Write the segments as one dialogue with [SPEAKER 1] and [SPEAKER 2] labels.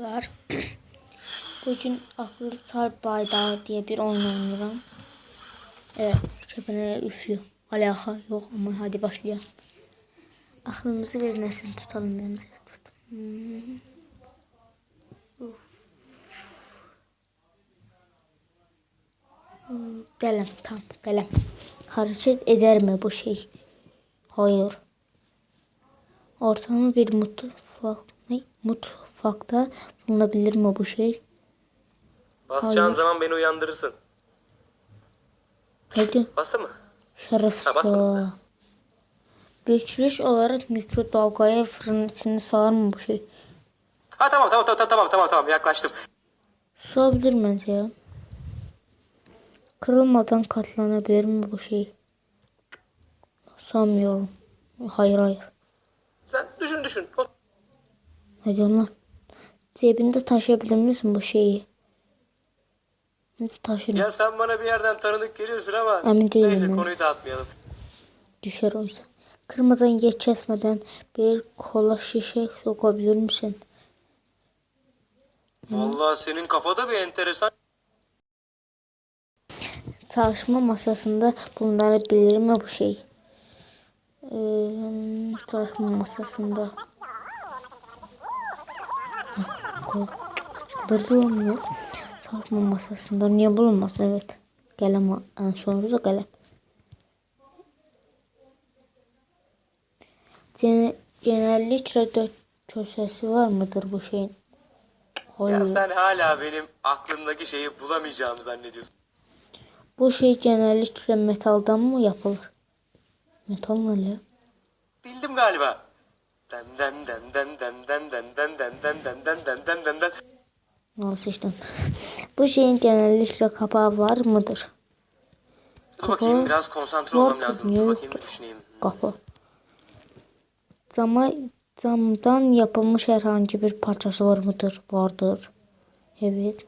[SPEAKER 1] Dostlar, bugün akıllı çarp baydağı diye bir oyun oynuyorum. Evet, kepenere üflüyor. Alaka yok ama hadi başlayalım. Aklımızı bir nesini tutalım bence. Hmm. Hmm, Gələm, tamam, gələm. Hareket eder mi bu şey? Hayır. Ortamı bir mutfak, ne? Mutfakta bulunabilir mi bu şey?
[SPEAKER 2] Basacağın
[SPEAKER 1] Hayır.
[SPEAKER 2] zaman beni uyandırırsın.
[SPEAKER 1] Peki,
[SPEAKER 2] Bastı mı?
[SPEAKER 1] şerefsiz.
[SPEAKER 2] Ha, basmadım.
[SPEAKER 1] Geçiş olarak mikrodalgaya fırının içine sığar mı bu şey?
[SPEAKER 2] Ha tamam tamam tamam tamam tamam tamam yaklaştım.
[SPEAKER 1] Sığabilir mi ya? Kırılmadan katlanabilir mi bu şey? Sanmıyorum. Hayır hayır.
[SPEAKER 2] Sen düşün düşün.
[SPEAKER 1] Ne diyorsun lan? Cebinde taşıyabilir misin bu şeyi? Nasıl taşırım?
[SPEAKER 2] Ya sen bana bir yerden tanıdık geliyorsun ama.
[SPEAKER 1] Emin değilim
[SPEAKER 2] Neyse konuyu dağıtmayalım.
[SPEAKER 1] Düşer o yüzden. Kırmadan yer kesmeden bir kola şişe sokabilir misin?
[SPEAKER 2] Vallahi senin kafada bir enteresan.
[SPEAKER 1] Çalışma masasında bulunabilir mi bu şey? Ee, çalışma masasında. Burada olmuyor. Çalışma masasında niye bulunmasın? Evet. Kalem en sonunda kalem. Gen- genellikle dört köşesi var mıdır bu şeyin? Hayır.
[SPEAKER 2] Ya sen hala benim aklımdaki şeyi bulamayacağımı zannediyorsun.
[SPEAKER 1] Bu şey genellikle metaldan mı yapılır? Metal mı öyle?
[SPEAKER 2] Bildim galiba.
[SPEAKER 1] Denden seçtim. Bu şeyin genellikle kapağı var mıdır?
[SPEAKER 2] Dur Kapağı bakayım biraz konsantre olmam lazım. Dur bakayım bir düşüneyim. Hmm.
[SPEAKER 1] Kapı. Cama, camdan yapılmış herhangi bir parçası var mıdır? Vardır. Evet.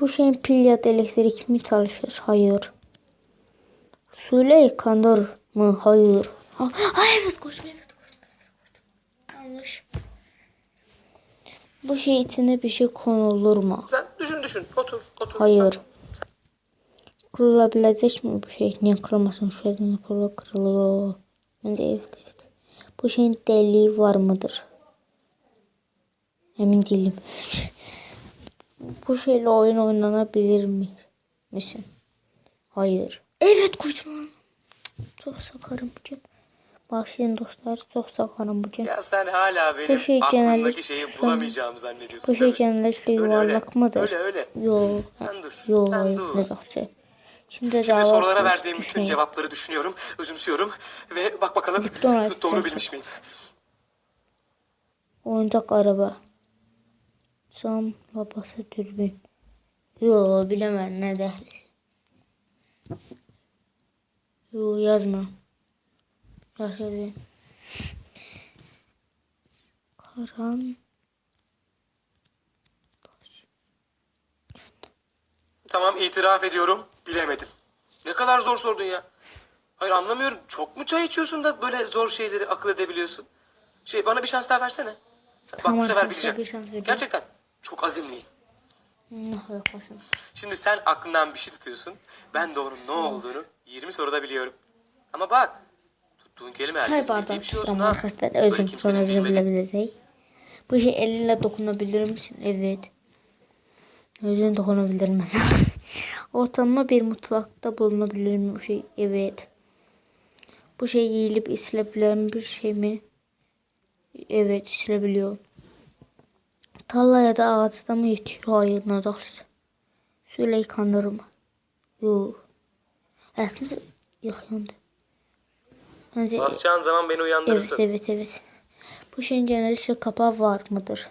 [SPEAKER 1] Bu şeyin pil ya da elektrik mi çalışır? Hayır. Suyla yıkanır mı? Hayır. Ha, ha evet koşma evet koşma. Evet, koşma. Yanlış. Bu şey içine bir şey konulur mu?
[SPEAKER 2] Sen düşün düşün. Otur otur.
[SPEAKER 1] Hayır. Kırılabilecek mi bu şey? Niye kırılmasın? Şuradan yapılıyor, kırılıyor. Bence evet, evet. Bu şeyin deliği var mıdır? Emin değilim. bu şeyle oyun oynanabilir mi? Misin? Hayır. Evet kocaman. Çok sakarım bugün. Başlayın dostlar. Çok sakarım bugün.
[SPEAKER 2] Ya sen hala benim
[SPEAKER 1] şey
[SPEAKER 2] aklımdaki şeyi bulamayacağımı zannediyorsun.
[SPEAKER 1] Şey
[SPEAKER 2] mi?
[SPEAKER 1] genellikle yuvarlak mıdır?
[SPEAKER 2] Öyle öyle.
[SPEAKER 1] Yo.
[SPEAKER 2] Sen dur,
[SPEAKER 1] Yo.
[SPEAKER 2] sen dur.
[SPEAKER 1] Ne şey. Şimdi,
[SPEAKER 2] Şimdi sorulara verdiğim bütün
[SPEAKER 1] Şey.
[SPEAKER 2] cevapları düşünüyorum, özümsüyorum ve bak bakalım doğru bilmiş miyim?
[SPEAKER 1] Oyuncak araba. Cam labası dürbün. Yo bilemem ne dehliz. Yo yazma. Yazayım. Karan.
[SPEAKER 2] Tamam itiraf ediyorum, bilemedim. Ne kadar zor sordun ya. Hayır anlamıyorum. Çok mu çay içiyorsun da böyle zor şeyleri akıl edebiliyorsun? Şey bana bir şans daha versene. Bak bu sefer
[SPEAKER 1] arkadaşlar,
[SPEAKER 2] bileceğim.
[SPEAKER 1] bir şans veriyorum.
[SPEAKER 2] Gerçekten çok azimliyim.
[SPEAKER 1] Ne yaparsın?
[SPEAKER 2] Şimdi sen aklından bir şey tutuyorsun. Ben de onun ne olduğunu 20 soruda biliyorum. Ama bak tuttuğun kelime
[SPEAKER 1] Çay
[SPEAKER 2] herkesin bildiği bir şey olsun ha.
[SPEAKER 1] arkadaşlar. Özüm
[SPEAKER 2] bilmediği.
[SPEAKER 1] bilebilecek. Bu şey elinle dokunabilir misin? Evet. Özüm dokunabilir mi? Ortalama bir mutfakta bulunabilir mi bu şey? Evet. Bu şey yiyilip içilebilen bir şey mi? Evet içilebiliyor. Tarla ya da ağaçta mı yetişiyor? Hayır. Nadal. Suyla yıkanır mı? Yok. Aslında yıkandı. Bence
[SPEAKER 2] Basacağın zaman beni
[SPEAKER 1] Evet
[SPEAKER 2] uyandırırsın.
[SPEAKER 1] evet evet. Bu şeyin genellikle kapağı var mıdır?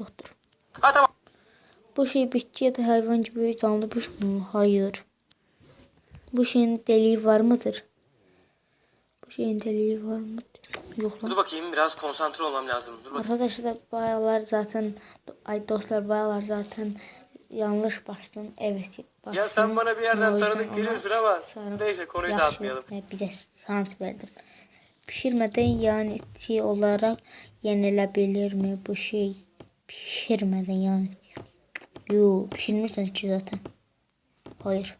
[SPEAKER 1] Yoktur.
[SPEAKER 2] Ha tamam.
[SPEAKER 1] Bu şey bitki ya da hayvan gibi bir şey mi? Hayır. Bu şeyin deliği var mıdır? Bu şeyin deliği var mıdır? Yok lan.
[SPEAKER 2] Dur bakayım biraz konsantre olmam lazım. Dur bakayım.
[SPEAKER 1] Arkadaşlar bayalar zaten ay dostlar bayalar zaten yanlış başladım. Evet başladım.
[SPEAKER 2] Ya sen bana bir yerden tanıdık geliyorsun ama neyse, konuyu dağıtmayalım.
[SPEAKER 1] Bir de şans verdim. Pişirmeden yani eti olarak yenilebilir mi bu şey? Pişirmeden yani. Yo pişirmişsen ki zaten. Hayır.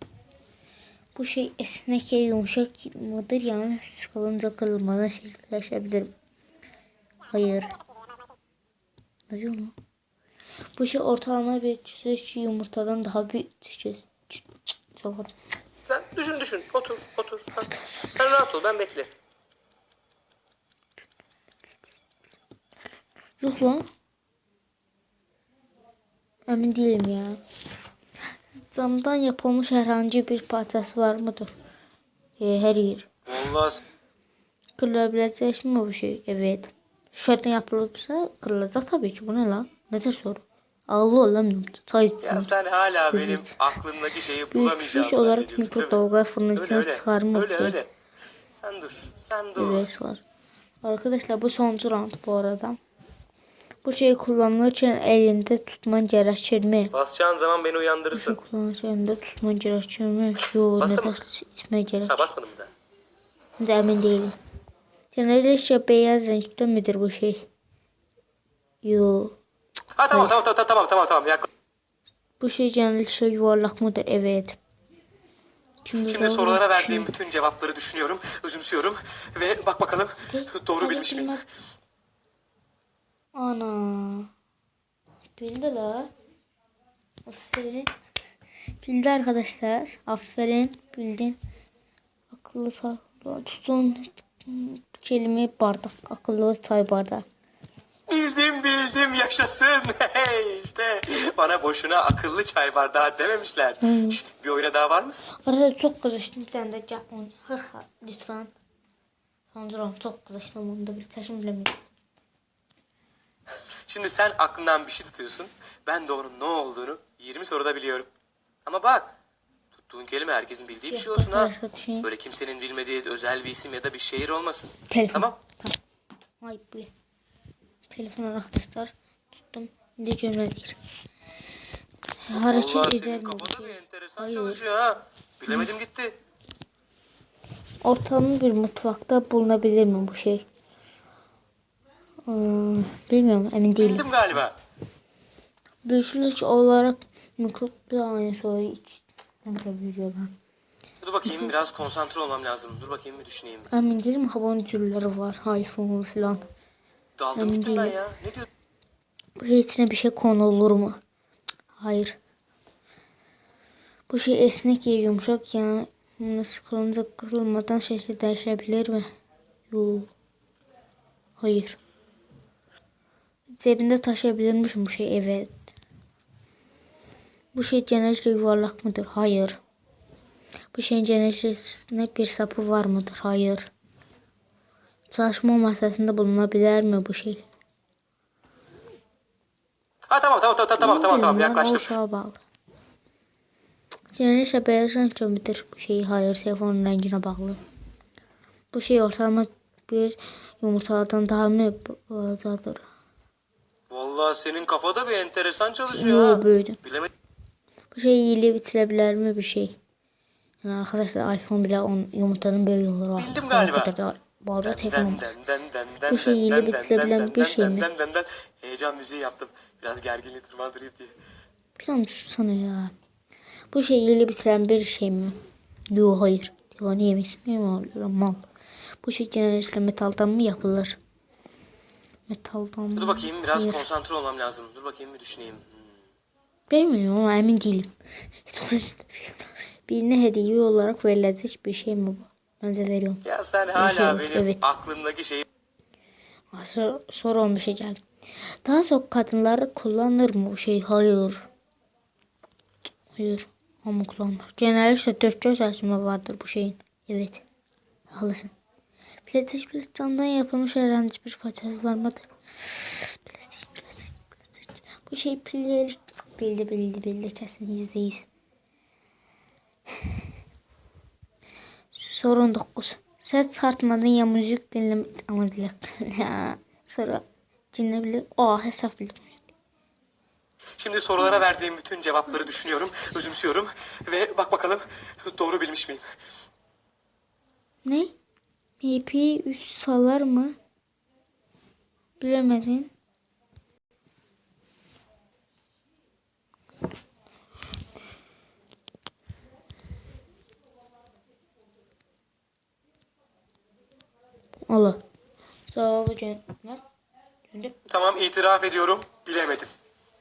[SPEAKER 1] Bu şey esnek ya yumuşak mıdır yani sıkılınca kırılmadan şekilleşebilir? Hayır. Ne diyor lan? Bu şey ortalama bir süreç yumurtadan daha büyük. Çok
[SPEAKER 2] Sen düşün düşün. Otur otur. Ha. Sen rahat ol ben bekle.
[SPEAKER 1] Yok lan. Emin değilim ya. Camdan yapılmış herhangi bir parçası var mıdır? E, her yer.
[SPEAKER 2] Vallahi
[SPEAKER 1] Kırılabilecek mi bu şey? Evet. Şuradan yapılırsa kırılacak tabii ki. Bu ne lan? Nedir soru? Ağlı olamıyorum. Çay
[SPEAKER 2] ya sen hala benim
[SPEAKER 1] Evet.
[SPEAKER 2] aklımdaki şeyi
[SPEAKER 1] Büyük
[SPEAKER 2] bulamayacağım
[SPEAKER 1] olarak
[SPEAKER 2] zannediyorsun, değil mi?
[SPEAKER 1] mikrodalga
[SPEAKER 2] Öyle
[SPEAKER 1] içine
[SPEAKER 2] öyle.
[SPEAKER 1] şey.
[SPEAKER 2] öyle. Sen dur. Sen dur.
[SPEAKER 1] Evet var. Arkadaşlar bu sonuncu round bu arada. Bu şeyi kullanılırken elinde tutman gerekir mi?
[SPEAKER 2] Basacağın zaman beni
[SPEAKER 1] Bu şeyi
[SPEAKER 2] uyandırırsın.
[SPEAKER 1] kullanırken elinde tutman gerekir mi? Yo nefes içmeye gerek.
[SPEAKER 2] Ha basmadım daha.
[SPEAKER 1] Şimdi emin değilim. Genellikle beyaz renkte midir bu şey? Yo.
[SPEAKER 2] Ha tamam tamam tamam tamam tamam tamam. Yaklaş.
[SPEAKER 1] Bu şey genellikle yuvarlak mıdır? Evet. Şimdi,
[SPEAKER 2] Şimdi sorulara verdiğim
[SPEAKER 1] şey-
[SPEAKER 2] bütün cevapları düşünüyorum, özümsüyorum ve bak bakalım doğru
[SPEAKER 1] Hadi
[SPEAKER 2] bilmiş miyim?
[SPEAKER 1] bilmem. Ana. Bildi la. Aferin. Bildi arkadaşlar. Aferin. Bildin. Akıllı say. Tutun kelime bardak. Akıllı çay bardağı.
[SPEAKER 2] Bildim bildim yaşasın. Hey işte bana boşuna akıllı çay bardağı dememişler. Şş, bir oyuna daha var mısın?
[SPEAKER 1] Arada çok kızıştım. Sen de cevap onu. Ha ha lütfen. Sanırım çok kızıştım. Da bir taşım bilemeyiz.
[SPEAKER 2] Şimdi sen aklından bir şey tutuyorsun. Ben de onun ne olduğunu 20 soruda biliyorum. Ama bak tuttuğun kelime herkesin bildiği bir şey olsun ha.
[SPEAKER 1] Bir şey.
[SPEAKER 2] Böyle kimsenin bilmediği özel bir isim ya da bir şehir olmasın.
[SPEAKER 1] Telefon.
[SPEAKER 2] Tamam.
[SPEAKER 1] Ay bu. Telefon arkadaşlar. Tuttum. Ne. Hareket
[SPEAKER 2] kafada bir
[SPEAKER 1] şey?
[SPEAKER 2] enteresan
[SPEAKER 1] Hayır.
[SPEAKER 2] çalışıyor ha. Bilemedim gitti.
[SPEAKER 1] Ortalama bir mutfakta bulunabilir mi bu şey? Hmm, bilmiyorum emin değilim.
[SPEAKER 2] Bildim galiba.
[SPEAKER 1] Büyüşlük olarak mikrop bir aynı soru hiç. Kanka biliyorlar.
[SPEAKER 2] Dur bakayım biraz konsantre olmam lazım. Dur bakayım bir düşüneyim.
[SPEAKER 1] Emin değilim havan türleri var. iPhone falan.
[SPEAKER 2] Daldım gittim ben ya. Ne diyorsun?
[SPEAKER 1] Bu içine bir şey konulur mu? Hayır. Bu şey esnek ya yumuşak yani bunu sıkılınca kırılmadan şekli değişebilir mi? Yok. Hayır. Cebinde taşıyabilirmişim bu şey evet. Bu şey genellikle yuvarlak mıdır? Hayır. Bu şeyin genellikle bir sapı var mıdır? Hayır. Çalışma masasında bulunabilir mi bu şey?
[SPEAKER 2] Ha tamam tamam tamam tamam tamam tamam yaklaştım.
[SPEAKER 1] uşağa bağlı. Genellikle beyaz renk bu şey? Hayır, telefonun rengine bağlı. Bu şey ortalama bir yumurtadan daha mı fazladır?
[SPEAKER 2] Vallahi senin kafada bir enteresan çalışıyor
[SPEAKER 1] Yo
[SPEAKER 2] ha. Bilemedim.
[SPEAKER 1] Bu şey iyiliği bitirebilir mi bir şey? Yani arkadaşlar iPhone bile on, yumurtanın böyle olur.
[SPEAKER 2] Bildim galiba.
[SPEAKER 1] kadar
[SPEAKER 2] den, den,
[SPEAKER 1] Bu şey
[SPEAKER 2] den,
[SPEAKER 1] bitirebilen bir şey mi?
[SPEAKER 2] Heyecan müziği yaptım. Biraz gerginliği tırmandırayım diye.
[SPEAKER 1] Bir an sana ya. Bu şey iyiliği bitiren bir şey mi? Yok hayır. Divane yemiş mi oluyor mal. Bu şey genellikle metaldan mı yapılır? Metaldan
[SPEAKER 2] Dur bakayım biraz
[SPEAKER 1] Hayır.
[SPEAKER 2] konsantre olmam lazım. Dur bakayım bir düşüneyim.
[SPEAKER 1] Bilmiyorum ama emin değilim. Birine hediye olarak verilecek bir şey mi bu? Ben de veriyorum.
[SPEAKER 2] Ya sen hala benim
[SPEAKER 1] evet.
[SPEAKER 2] aklımdaki şeyi
[SPEAKER 1] Soru, soru olmuş geldi. Daha çok kadınlarda kullanılır mı bu şey? Hayır. Hayır. Ama kullanılır. Genellikle göz açma vardır bu şeyin. Evet. Haklısın. Plastik plastik camdan yapılmış herhangi bir parçası var mıdır? Plastik plastik plastik. Bu şey pilyelik. Bildi bildi bildi. Kesin yüzde yüz. Sorun 9. Ses çıkartmadan ya müzik dinleme ama dilek. Sonra dinleyebilir. Aa hesap bildim.
[SPEAKER 2] Şimdi sorulara verdiğim bütün cevapları düşünüyorum, özümsüyorum ve bak bakalım doğru bilmiş miyim?
[SPEAKER 1] Ne? MP 3 salar mı? Bilemedin. Cennet. Şimdi
[SPEAKER 2] Tamam itiraf ediyorum. Bilemedim.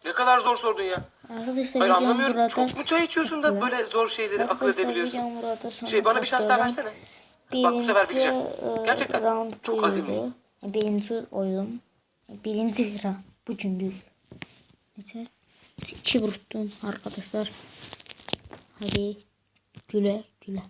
[SPEAKER 2] Ne kadar zor sordun ya.
[SPEAKER 1] arkadaşlar
[SPEAKER 2] Hayır anlamıyorum.
[SPEAKER 1] burada.
[SPEAKER 2] Çok mu çay içiyorsun da böyle zor şeyleri akıl edebiliyorsun? Şey bana bir şans daha versene. Bak bu sefer bileceğim. Gerçekten.
[SPEAKER 1] round
[SPEAKER 2] Çok azimliyim.
[SPEAKER 1] Birinci oyun. Birinci round. Bu cündür. Neyse. İki vurdum arkadaşlar. Hadi güle güle.